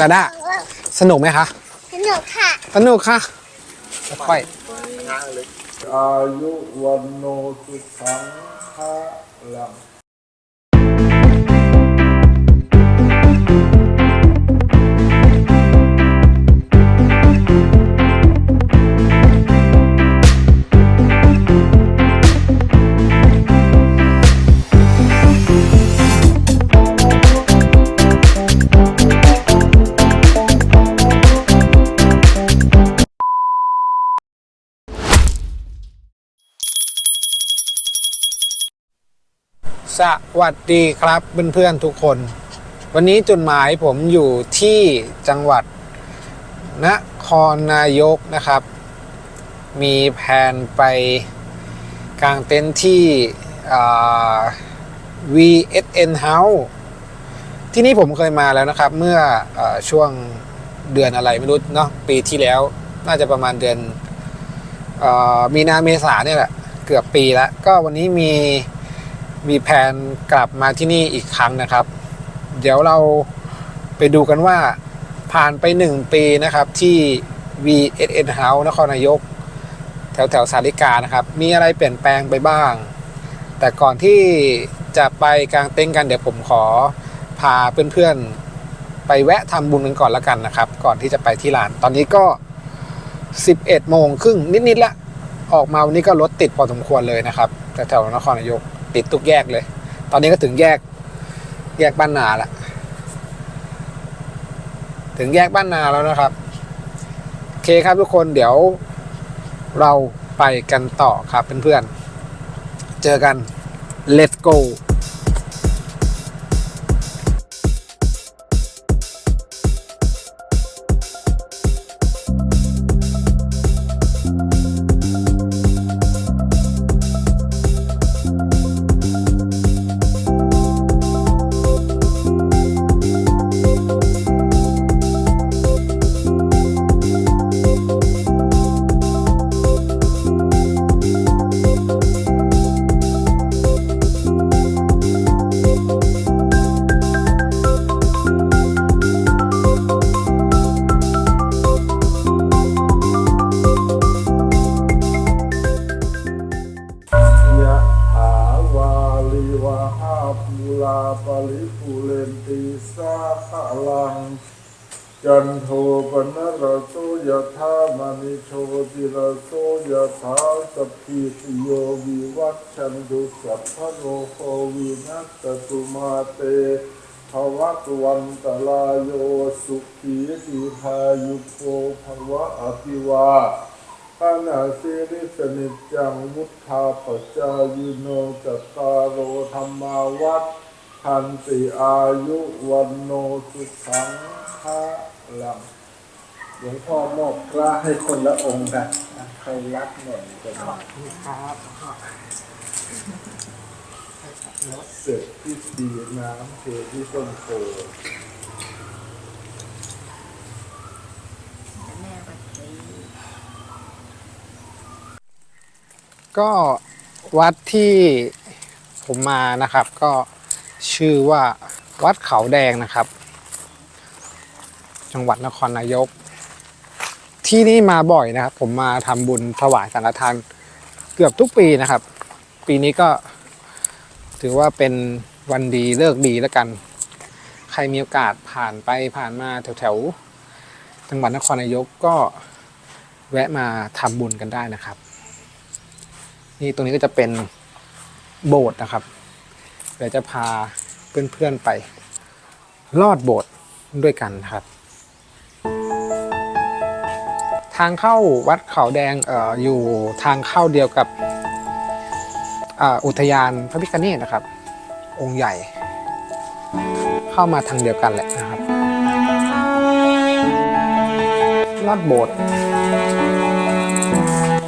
ดาด้าสนุกไหมคะ สนุกค่ะ สนุกค่ะค่อยอายุวันโนสุขังภะลัง สวัสดีครับเพื่อนๆทุกคน วันนี้จุดหมายผมอยู่ที่จังหวัดนครนายกนะครับ มีแผนไปกางเต็นท์ที่อ่า VSN House ที่นี่ผมเคยมาแล้วนะครับ เมื่ออช่วงเดือนอะไรไม่รู้เนาะปีที่แล้วน่าจะประมาณเดือนอมีนาเมษาเนี่ยแหละ เกือบปีแล้ว ก็วันนี้มี มีแผนกลับมาที่นี่อีกครั้งนะครับ เดี๋ยวเราไปดูกันว่าผ่านไปหนึ่งปีนะครับที่ VSN House นครนายก แถวแถวสาริกานะครับ มีอะไรเปลี่ยนแปลงไปบ้าง แต่ก่อนที่จะไปกลางเต็นท์กันเดี๋ยวผมขอพาเพื่อนๆ ไปแวะทำบุญกันก่อนล้วกันนะครับ ก่อนที่จะไปที่ร้าน ตอนนี้ก็ 11โมงครึ่งนิดๆละ ออกมาวันนี้ก็รถติดพอสมควรเลยนะครับแต่แถวนครนายก ติดทุกแยกเลย ตอนนี้ก็ถึงแยก แยกบ้านนาละถึงแยกบ้านนาแล้วนะครับโอเคครับทุกคนเดี๋ยวเราไปกันต่อครับเพื่อนๆเจอกัน let's go ยุโกภวะอภิวาอานาสิริสนิจจังวุธาปจายิโนจตตารโอธรรมาวัดพันติอายุวันโนสุขังภะลังหลวงพ่อมอบพระให้คนละองค์กันใครรักหน่อยจะมาเสร็จที่ดีน้ำเทที่ต้นโพ ก็วัดที่ผมมานะครับ ก็ชื่อว่าวัดเขาแดงนะครับ จังหวัดนครนายก ที่นี่มาบ่อยนะครับ ผมมาทำบุญถวายสังฆทานเกือบทุกปีนะครับ ปีนี้ก็ถือว่าเป็นวันดีเลิกดีแล้วกัน ใครมีโอกาสผ่านไปผ่านมาแถวๆจังหวัดนครนายกก็แวะมาทำบุญกันได้นะครับ นี่ตรงนี้ก็จะเป็นโบสถ์นะครับเดี๋ยวจะพาเพื่อนๆไป ลอดโบสถ์ด้วยกันนะครับ ทางเข้าวัดเขาแดงอออยู่ทางเข้าเดียวกับออุทยานพระพิฆเนศนะครับ องค์ใหญ่เข้ามาทางเดียวกันแหละนะครับลอดโบสถ์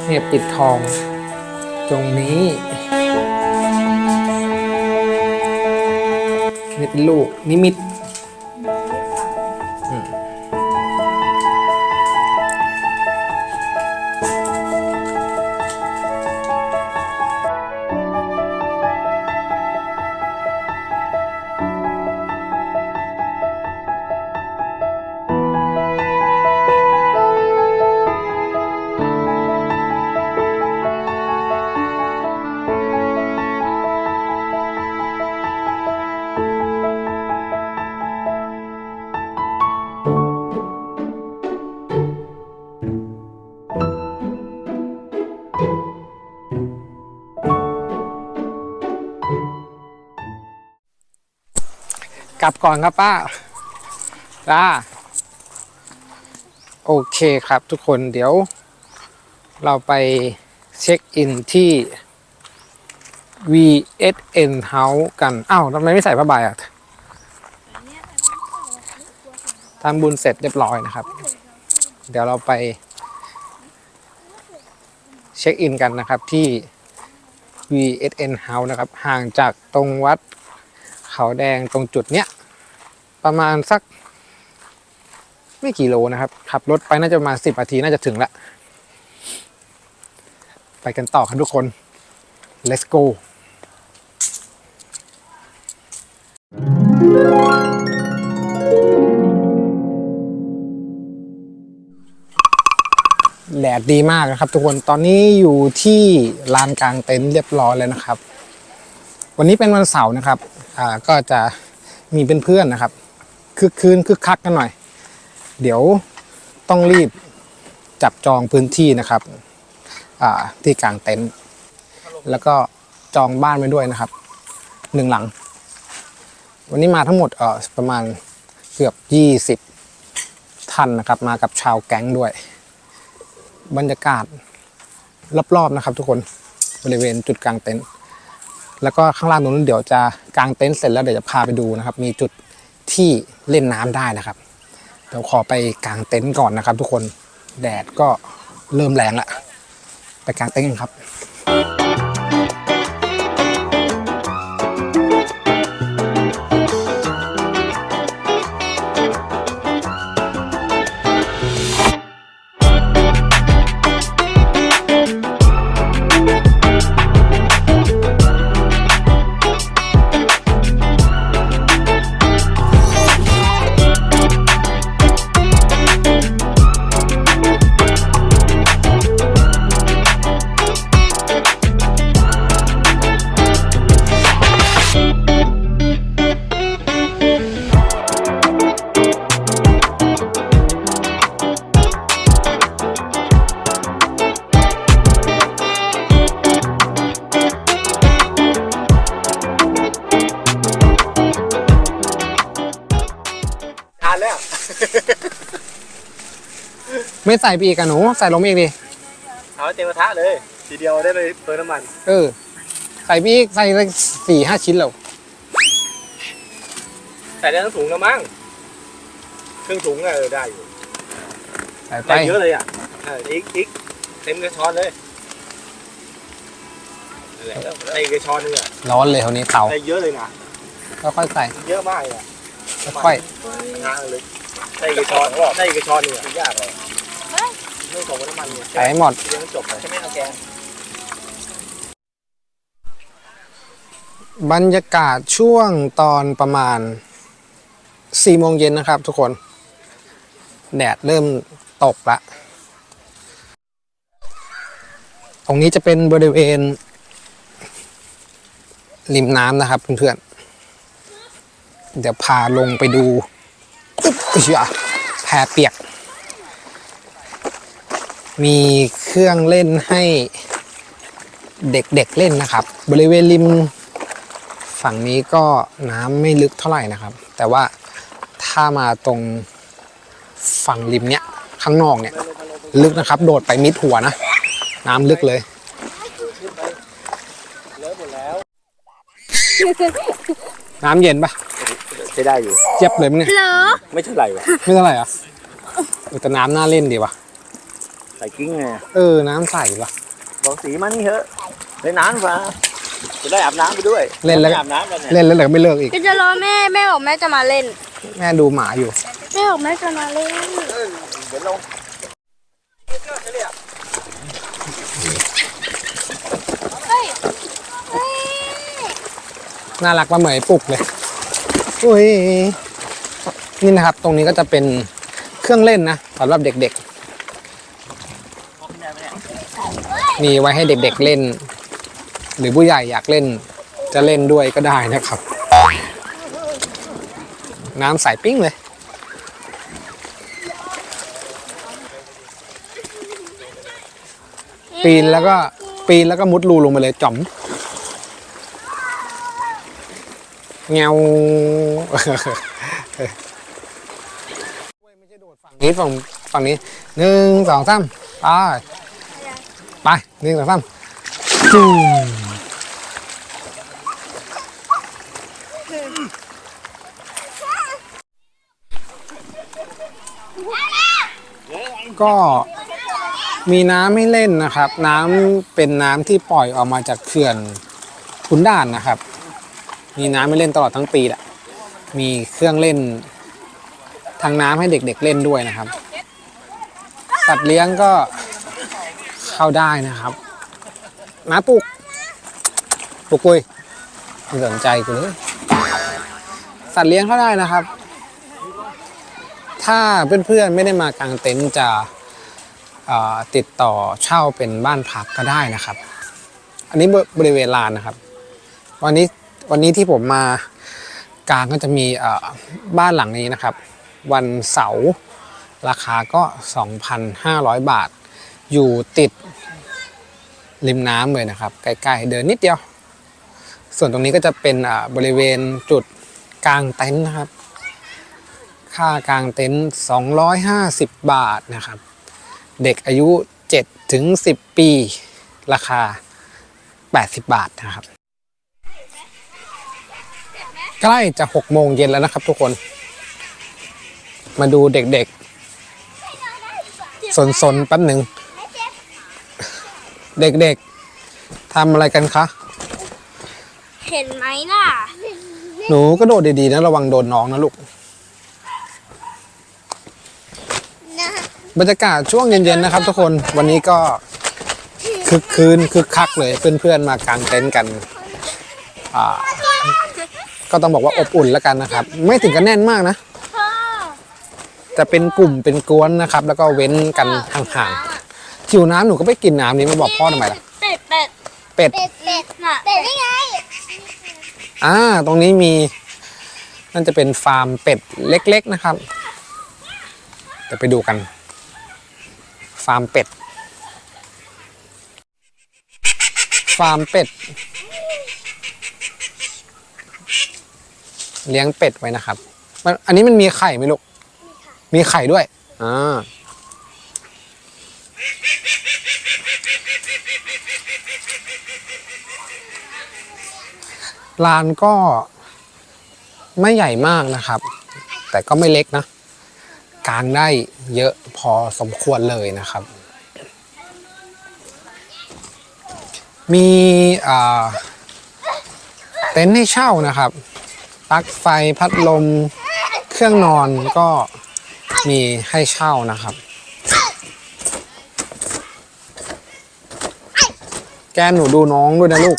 เนี่ยปิดทอง ตรงนี้นี่เป็นลูกนิมิต กลับก่อนครับป้าจ้าโอเคครับทุกคนเดี๋ยว เราไปเช็คอินที่ VSN House กันอ้าวทำไมไม่ใส่ผ้าใบอะทำบุญเสร็จเรียบร้อยนะครับ เดี๋ยวเราไป เช็คอินกันนะครับที่ VSN House นะครับ ห่างจากตรงวัด เขาแดงตรงจุดเนี้ยประมาณสัก ไม่กี่โลนะครับ ขับรถไปน่าจะประมาณสิบนาทีน่าจะถึงละไปกันต่อครับทุกคน let's go แดดดีมากนะครับ ทุกคน ตอนนี้อยู่ที่ลานกลางเต็นท์เรียบร้อยแล้วนะครับ วันนี้เป็นวันเสาร์นะครับ อ่าก็จะมีเป็นเพื่อนๆนะครับคึกคืนคึกคักกันหน่อย เดี๋ยวต้องรีบจับจองพื้นที่นะครับอ่าที่กลางเต็นท์แล้วก็จองบ้านไว้ด้วยนะครับหนึ่งหลัง วันนี้มาทั้งหมดเอ่อประมาณเกือบยี่สิบท่านนะครับ มากับชาวแก๊งด้วย บรรยากาศรอบๆนะครับทุกคนบริเวณจุดกลางเต็นท์ แล้วก็ข้างล่างตรงนั้นเดี๋ยวจะกางเต็นท์เสร็จแล้วเดี๋ยวจะพาไปดูนะครับ มีจุดที่เล่นน้ำได้นะครับเดี๋ยวขอไปกางเต็นท์ก่อนนะครับ ทุกคนแดดก็เริ่มแรงละไปกางเต็นท์กันครับ ไม่ใส่ไปอีกอะหนูใส่ลงไปอีกดิเอาให้เต็มกระทะเลย ทีเดียวได้เลยเติมน้ำมัน เออ ใส่ไปอีกใส่เลยสี่ห้าชิ้นแล้วใส่ได้ทั้งถุงแล้วมั้งครึ่งถุงอะเออได้อยู่ ใส่ไปได้เยอะเลยอะเอออีกอีกเต็มกระชอนเลยนั่นแหละใส่อีกกระชอนนึงอะร้อนเลยคราวนี้เตาได้เยอะเลยนะค่อยๆใส่เยอะมากเลยอะค่อยทางเลยใส่อีกกระชอนใส่อีกกระชอนนึงอะยากเลย เรื่องของน้ำมันเนี่ยๆใส่ให้หมดทีเดียวมันจบเลยใช่ไหมเอาแกงบรรยากาศช่วงตอนประมาณ4โมงเย็นนะครับทุกคน แดดเริ่มตกละ ตรงนี้จะเป็นบริเวณ ริมน้ำนะครับเพื่อนๆ เดี๋ยวพาลงไปดูอุ๊บอุ๊ยอะแพเปียก มีเครื่องเล่นให้เด็กๆเเล่นนะครับ บริเวณริมฝั่งนี้ก็น้ำไม่ลึกเท่าไหร่นะครับ แต่ว่าถ้ามาตรงฝั่งริมเนี้ยข้างนอกเนี่ย ลึกนะครับ โดดไปมิดหัวนะ น้ำลึกเลยเลอะหมดแล้วน้ำเย็นปะใช้ได้อยู่ เจี๊ยบเลยมั้งเนี่ยไม่เท่าไหร่ว่ะไม่เท่าไหร่อะเออแต่น้ำน่าเล่นดีว่ะ ใส่กิ้งไงเออ น้ำใสว่ะ บอกสีมานี่เถอะเล่นน้ำฟ้าจะได้อาบน้ำไปด้วยเล่นแล้ว ไม่อาบน้ำกันเนี่ยเล่นแล้วเดี๋ยวไม่เลิกอีก ก็จะรอแม่แม่บอกแม่จะมาเล่น แม่ดูหมาอยู่ แม่บอกแม่จะมาเล่น เดี๋ยวลงเฮ้ย เฮ้ย น่ารักมาเหมยปลุกเลยอุ้ยนี่นะครับ ตรงนี้ก็จะเป็นเครื่องเล่นนะสำหรับเด็กๆ มีไว้ให้เด็กๆเล่น หรือผู้ใหญ่อยากเล่น จะเล่นด้วยก็ได้นะครับ น้ำใสปิ้งเลย ปีนแล้วก็ปีนแล้วก็มุดรูลงไปเลยจ่อมเงานี้ฝั่งฝั่งนี้หนึ่งสองสามไป ไปหนึ่งสองสามจูมก็มีน้ำให้เล่นนะครับ น้ำเป็นน้ำที่ปล่อยออกมาจากเขื่อนขุนด่านนะครับ มีน้ำให้เล่นตลอดทั้งปีแหละมีเครื่องเล่นทางน้ำให้เด็กๆเล่นด้วยนะครับสัตว์เลี้ยงก็ เข้าได้นะครับนาปลุกปลุกกุยไม่สนใจกูเลยสัตว์เลี้ยงเข้าได้นะครับ ถ้าเพื่อนๆไม่ได้มากางเต็นท์จะติดต่อเช่าเป็นบ้านพักก็ได้นะครับ อันนี้บริเวณลานนะครับ วันนี้วันนี้ที่ผมมากลางก็จะมีบ้านหลังนี้นะครับ วันเสาร์ราคาก็ 2,500 บาท อยู่ติดริมน้ำเลยนะครับ ใกล้ๆเดินนิดเดียว ส่วนตรงนี้ก็จะเป็นบริเวณจุดกลางเต็นท์นะครับ ค่ากลางเต็นท์250 บาทนะครับ เด็กอายุ7ถึง10 ปี ราคา 80 บาทนะครับ ใกล้จะ6โมงเย็นแล้วนะครับทุกคน มาดูเด็กๆ สนๆแป๊บหนึ่ง เด็กๆทำอะไรกันคะ เห็นไหมล่ะ หนูก็โดดดีๆนะระวังโดนน้องนะลูกบรรยากาศช่วงเย็นๆนะครับ ทุกคนวันนี้ก็คึกคืนคึกคักเลยเพื่อนๆมากางเต็นท์กันอ่าก็ต้องบอกว่าอบอุ่นแล้วกันนะครับ ไม่ถึงกับแน่นมากนะ จะเป็นกลุ่มเป็นกวนนะครับ แล้วก็เว้นกันห่างๆ หิวน้ำหนูก็ไปกินน้ำนี้มาบอกพ่อทำไมล่ะ เป็ดเป็ดเป็ด เป็ดเป็ดน่ะเป็ดนี่ไงอ่า ตรงนี้มีนั่นจะเป็นฟาร์มเป็ดเล็ก ๆนะครับเดี๋ยวไปดูกัน ฟาร์มเป็ด ฟาร์มเป็ด เลี้ยงเป็ดไว้นะครับมันอันนี้มันมีไข่ไหมลูก มีไข่ด้วย อ่า ลานก็ไม่ใหญ่มากนะครับ แต่ก็ไม่เล็กนะกางได้เยอะพอสมควรเลยนะครับ มีเต็นท์ให้เช่านะครับปลั๊กไฟพัดลมเครื่องนอนก็มีให้เช่านะครับ แกหนูดูน้องด้วยนะลูก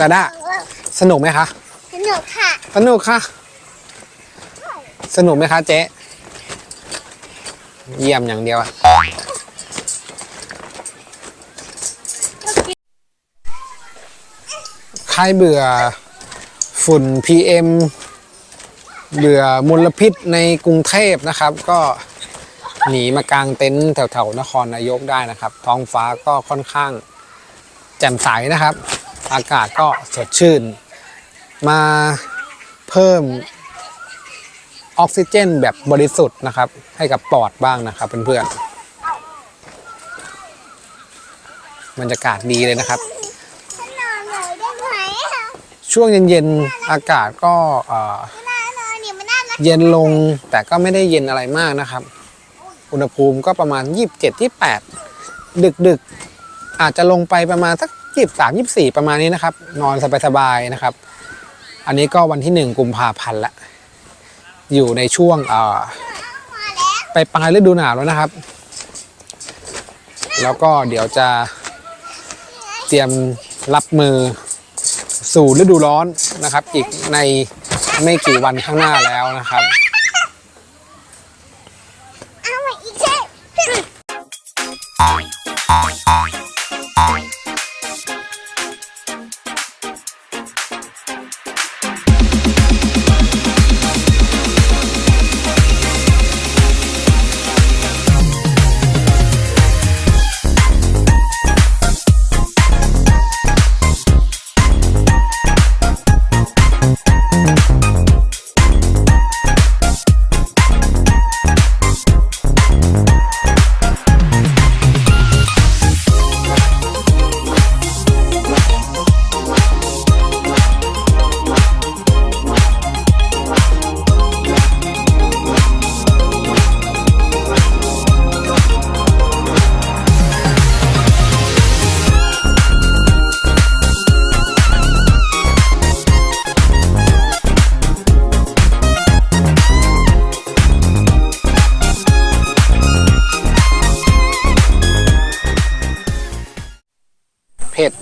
แต่ด้าสนุกไหมคะ สนุกค่ะ สนุกค่ะ สนุกไหมคะเจ๊ เยี่ยมอย่างเดียวอะใครเบื่อฝุ่น PM เบื่อมลพิษในกรุงเทพนะครับ ก็หนีมากางเต็นท์แถวๆนครนายกได้นะครับ ท้องฟ้าก็ค่อนข้างแจ่มใสนะครับ อากาศก็สดชื่น มาเพิ่มออกซิเจนแบบบริสุทธิ์นะครับ ให้กับปอดบ้างนะครับเพื่อนๆบรรยากาศดีเลยนะครับ ช่วงเย็นๆอากาศก็เย็นลงแต่ก็ไม่ได้เย็นอะไรมากนะครับ อุณหภูมิก็ประมาณ 27 28 ดึกดึกๆอาจจะลงไปประมาณสัก ยี่สามยี่สิบสี่ประมาณนี้นะครับ นอนสบายๆนะครับ อันนี้ก็วันที่หนึ่งกุมภาพันธ์ละ อยู่ในช่วงเอ่อไปปลายฤดูหนาวแล้วนะครับ แล้วก็เดี๋ยวจะเตรียมรับมือสู่ฤดูร้อนนะครับ อีกในไม่กี่วันข้างหน้าแล้วนะครับเอาอีกเช่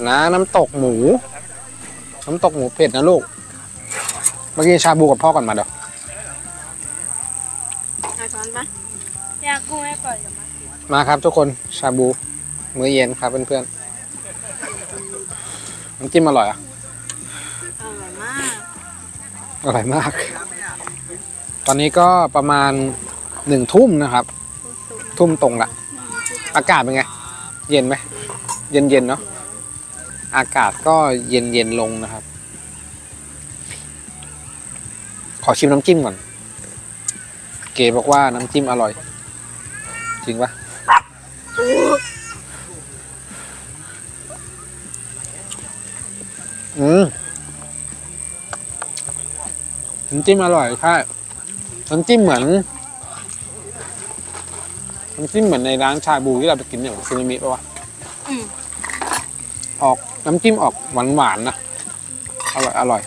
นะ น้ำตกหมู น้ำตกหมูเผ็ดนะลูก เมื่อกี้ชาบูกับพ่อก่อนมาเดี๋ยวเอาช้อนปะอยากกุ้งให้ปล่อยกับมามาครับทุกคน ชาบู มื้อเย็นครับเพื่อนๆน้ำจิ้มอร่อยอะ อร่อยมากอร่อยมาก ตอนนี้ก็ประมาณหนึ่งทุ่มนะครับ ทุ่มตรงละ อากาศเป็นไง เย็นไหม เย็นเย็นๆเนาะ อากาศก็เย็นเย็นๆลงนะครับ ขอชิมน้ำจิ้มก่อน เก๋บอกว่าน้ำจิ้มอร่อย จริงปะอืมน้ำจิ้มอร่อยใช่น้ำจิ้มเหมือนน้ำจิ้มเหมือนในร้านชาบูที่เราไปกินอย่างซูนิมิปะวะอืมออก น้ำจิ้มออกหวานๆนะ อร่อยอร่อย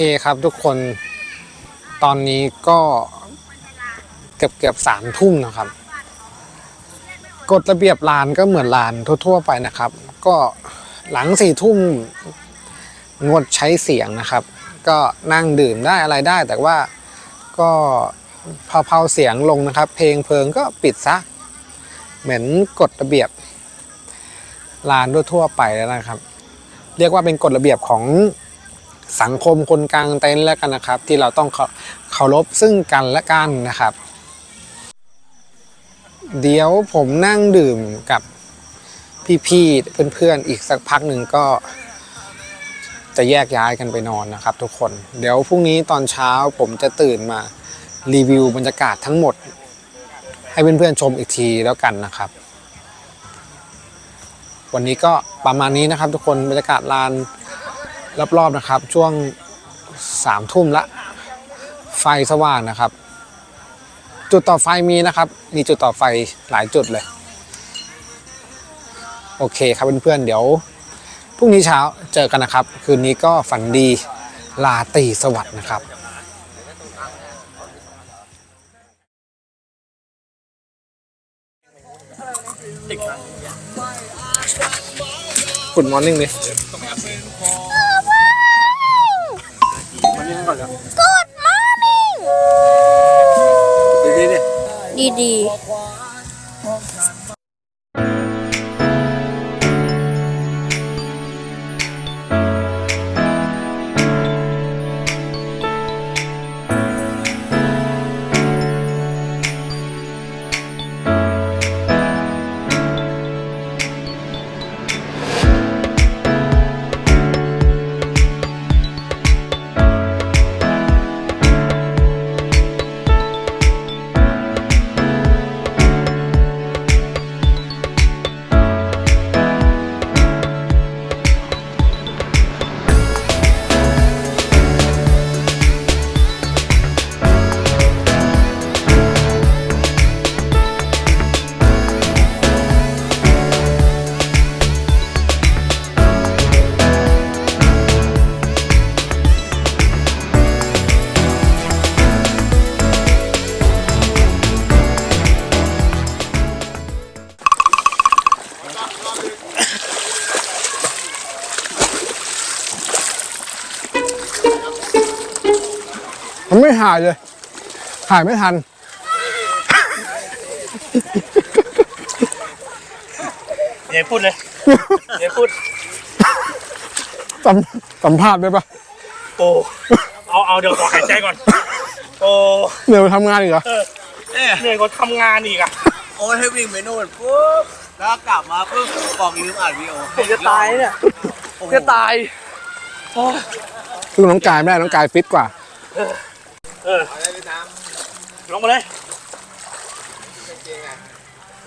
คครับทุกคนตอนนี้ก็เกือบเกือบสามทุ่มนะครับกฎระเบียบลานก็เหมือนลานทั่ว ๆ ไปนะครับ ก็หลังสี่ทุ่มงดใช้เสียงนะครับ ก็นั่งดื่มได้อะไรได้ แต่ว่าก็เพาๆเสียงลงนะครับ เพลงเพลิงก็ปิดซะเหมือนกฎระเบียบลานทั่วๆไปแล้วนะครับ เรียกว่าเป็นกฎระเบียบของ สังคมคนกลางเต็นท์แล้วกันนะครับ ที่เราต้องเคาเคารพซึ่งกันและกันนะครับ เดี๋ยวผมนั่งดื่มกับพี่ๆเพื่อนๆอีกสักพักหนึ่งก็จะแยกย้ายกันไปนอนนะครับ ทุกคน เดี๋ยวพรุ่งนี้ตอนเช้าผมจะตื่นมารีวิวบรรยากาศทั้งหมด ให้เพื่อนๆชมอีกทีแล้วกันนะครับ วันนี้ก็ประมาณนี้นะครับ ทุกคนบรรยากาศลาน รอบๆนะครับ ช่วงสามทุ่มละ ไฟสว่างนะครับ จุดต่อไฟมีนะครับ มีจุดต่อไฟหลายจุดเลย โอเคครับเพื่อนๆเดี๋ยวพรุ่งนี้เช้าเจอกันนะครับ คืนนี้ก็ฝันดีลาตีสวัสดิ์นะครับ Good morning ดิ Morning ก่อนแล้ว Good morning ดีๆ ถ่ายเลย ถ่ายไม่ทัน อย่าพูดเลย อย่าพูด สัมสัมภาษณ์ได้ปะโอ้ เอาเอาเดี๋ยวขอหายใจก่อน โอ้เดี๋ยวทำงานอีกเหรอเหนื่อยกว่าทำงานอีกอะโอ้ยให้วิ่งไปนู่นปุ๊บแล้วกลับมาปุ๊บบอกลืมอัดวิดีโอผมจะตายเนี่ยจะตายคือน้องกายไม่ได้น้องกายฟิตกว่า เออลงมาเลย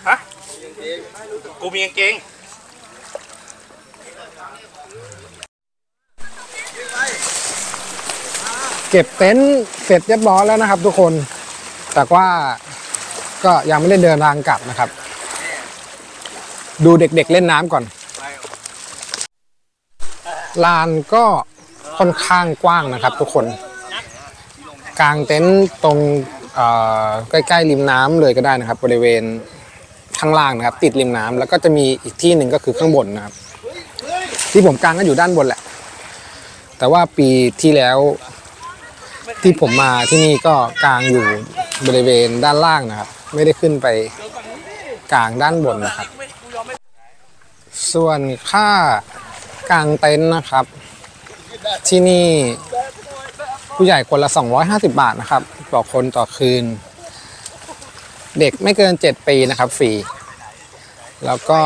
ฮะกูมีกางเกงเก็บเต็นท์เสร็จเรียบร้อยแล้วนะครับ ทุกคน แต่ว่าก็ยังไม่ได้เดินทางกลับนะครับ ดูเด็กๆเล่นน้ำก่อน ลานก็ค่อนข้างกว้างนะครับ ทุกคน กางเต็นท์ตรงใกล้ๆริมน้ำเลยก็ได้นะครับ บริเวณข้างล่างนะครับ ติดริมน้ำแล้วก็จะมีอีกที่หนึ่งก็คือข้างบนนะครับ ที่ผมกางก็อยู่ด้านบนแหละ แต่ว่าปีที่แล้ว ที่ผมมาที่นี่ก็กางอยู่บริเวณด้านล่างนะครับ ไม่ได้ขึ้นไปกางด้านบนนะครับ ส่วนค่ากางเต็นท์นะครับ ที่นี่ ผู้ใหญ่คนละ 250 บาทนะครับต่อคนต่อคืน เด็กไม่เกิน 7 ปีนะครับฟรีแล้วก็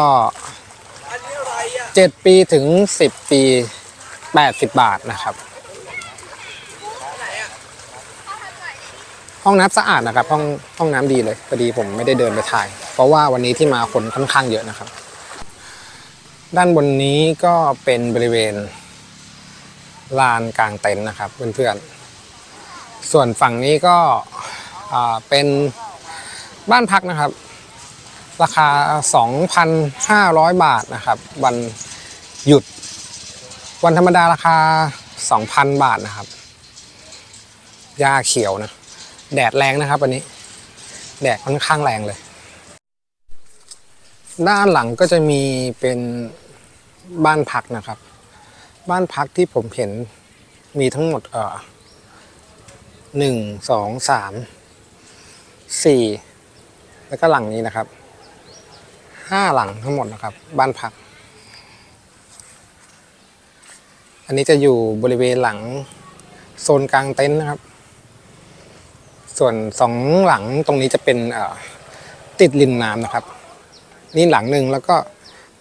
7 ปีถึง 10 ปี 80 บาทนะครับ ห้องน้ำสะอาดนะครับ ห้องห้องน้ำดีเลยพอดีผมไม่ได้เดินไปถ่าย เพราะว่าวันนี้ที่มาคนค่อนข้างเยอะนะครับ ด้านบนนี้ก็เป็นบริเวณลานกลางเต็นท์นะครับเพื่อนๆ ส่วนฝั่งนี้ก็เป็นบ้านพักนะครับ ราคา 2,500 บาทนะครับ วันหยุด วันธรรมดาราคา 2,000 บาทนะครับหญ้าเขียวนะ แดดแรงนะครับวันนี้ แดดค่อนข้างแรงเลย ด้านหลังก็จะมีเป็นบ้านพักนะครับ บ้านพักที่ผมเห็นมีทั้งหมดเอ่อ หนึ่งสองสามสี่แล้วก็หลังนี้นะครับห้าหลังทั้งหมดนะครับ บ้านพัก อันนี้จะอยู่บริเวณหลังโซนกลางเต็นท์นะครับ ส่วนสองหลังตรงนี้จะเป็นติดริมน้ำนะครับ นี่หลังหนึ่งแล้วก็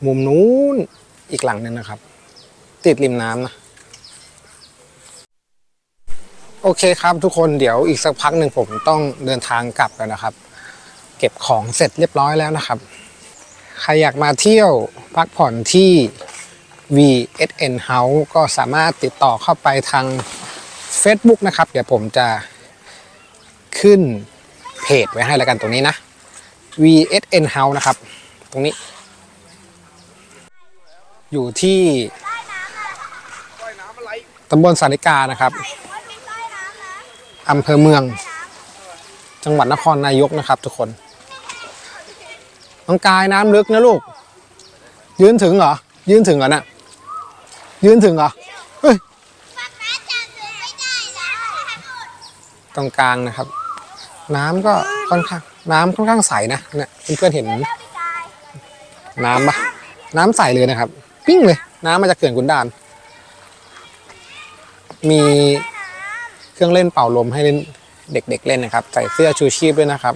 มุมนู้นอีกหลังหนึ่งนะครับ ติดริมน้ำนะ โอเคครับทุกคนเดี๋ยวอีกสักพักหนึ่งผมต้องเดินทางกลับกันนะครับ เก็บของเสร็จเรียบร้อยแล้วนะครับ ใครอยากมาเที่ยวพักผ่อนที่ VSN House ก็สามารถติดต่อเข้าไปทาง Facebook นะครับ เดี๋ยวผมจะขึ้นเพจไว้ให้แล้วกันตรงนี้นะ VSN House นะครับ ตรงนี้ อยู่ที่ตำบลสาริกานะครับ อำเภอเมือง จังหวัดนครนายกนะครับ ทุกคนน้องกายน้ำลึกนะลูก ยืนถึงเหรอ ยืนถึงเหรอนะ่ะยืนถึงเหรอเฮ้ยตรงกลางนะครับ น้ำก็ค่อนข้าง น้ำค่อนข้างใสนะเนี่ยเพื่อนๆเห็น น้ำปะน้ำใสเลยนะครับ ปิ้งเลย น้ำมาจากเขื่อนขุนด่าน มี เครื่องเล่นเป่าลมให้เล่นเด็กๆเล่นนะครับ ใส่เสื้อชูชีพด้วยนะครับ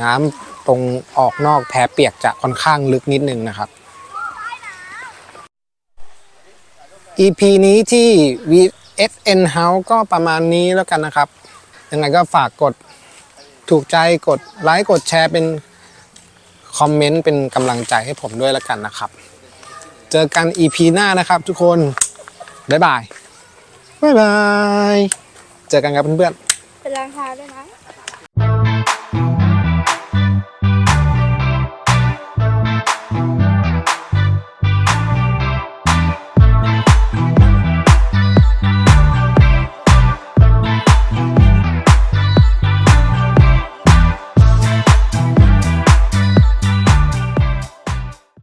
น้ำตรงออกนอกแพเปียกจะค่อนข้างลึกนิดนึงนะครับ EP นี้ที่ VSN House ก็ประมาณนี้แล้วกันนะครับ ยังไงก็ฝากกดถูกใจกดไลค์กดแชร์เป็นคอมเมนต์เป็นกำลังใจให้ผมด้วยแล้วกันนะครับ เจอกัน EP หน้านะครับทุกคน บ๊ายบาย บ๊ายบาย เจอกันครับเพื่อนๆ เป็นราคาด้วยนะ